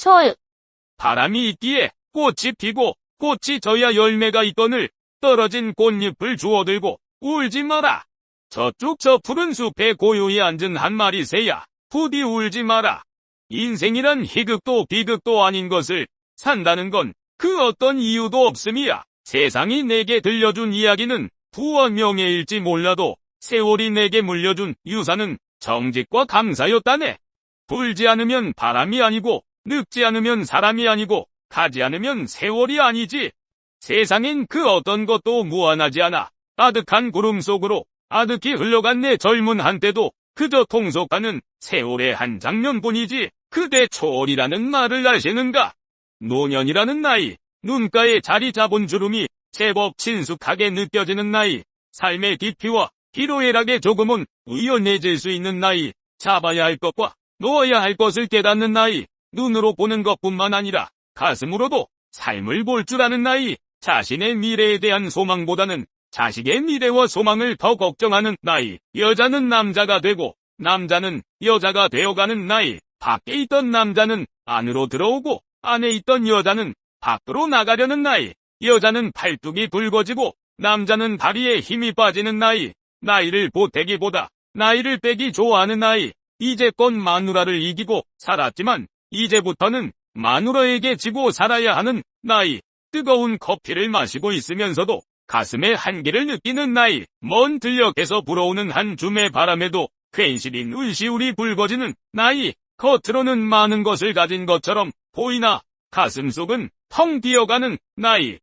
초을, 바람이 있기에 꽃이 피고 꽃이 져야 열매가 있거늘 떨어진 꽃잎을 주워들고 울지 마라. 저쪽 저 푸른 숲에 고요히 앉은 한 마리 새야 부디 울지 마라. 인생이란 희극도 비극도 아닌 것을 산다는 건 그 어떤 이유도 없음이야. 세상이 내게 들려준 이야기는 부와 명예일지 몰라도 세월이 내게 물려준 유산은 정직과 감사였다네. 불지 않으면 바람이 아니고 늙지 않으면 사람이 아니고 가지 않으면 세월이 아니지. 세상엔 그 어떤 것도 무한하지 않아. 아득한 구름 속으로 아득히 흘러간 내 젊은 한때도 그저 통속하는 세월의 한 장면뿐이지. 그대 초월이라는 말을 아시는가? 노년이라는 나이, 눈가에 자리 잡은 주름이 제법 친숙하게 느껴지는 나이, 삶의 깊이와 희로애락에 조금은 우연해질 수 있는 나이, 잡아야 할 것과 놓아야 할 것을 깨닫는 나이, 눈으로 보는 것뿐만 아니라 가슴으로도 삶을 볼 줄 아는 나이, 자신의 미래에 대한 소망보다는 자식의 미래와 소망을 더 걱정하는 나이, 여자는 남자가 되고 남자는 여자가 되어가는 나이, 밖에 있던 남자는 안으로 들어오고 안에 있던 여자는 밖으로 나가려는 나이, 여자는 팔뚝이 붉어지고 남자는 다리에 힘이 빠지는 나이, 나이를 보태기보다 나이를 빼기 좋아하는 나이, 이제껏 마누라를 이기고 살았지만 이제부터는 마누라에게 지고 살아야 하는 나이, 뜨거운 커피를 마시고 있으면서도 가슴에 한기를 느끼는 나이, 먼 들녘에서 불어오는 한 줌의 바람에도 괜시리 눈시울이 붉어지는 나이, 겉으로는 많은 것을 가진 것처럼 보이나 가슴 속은 텅 비어가는 나이,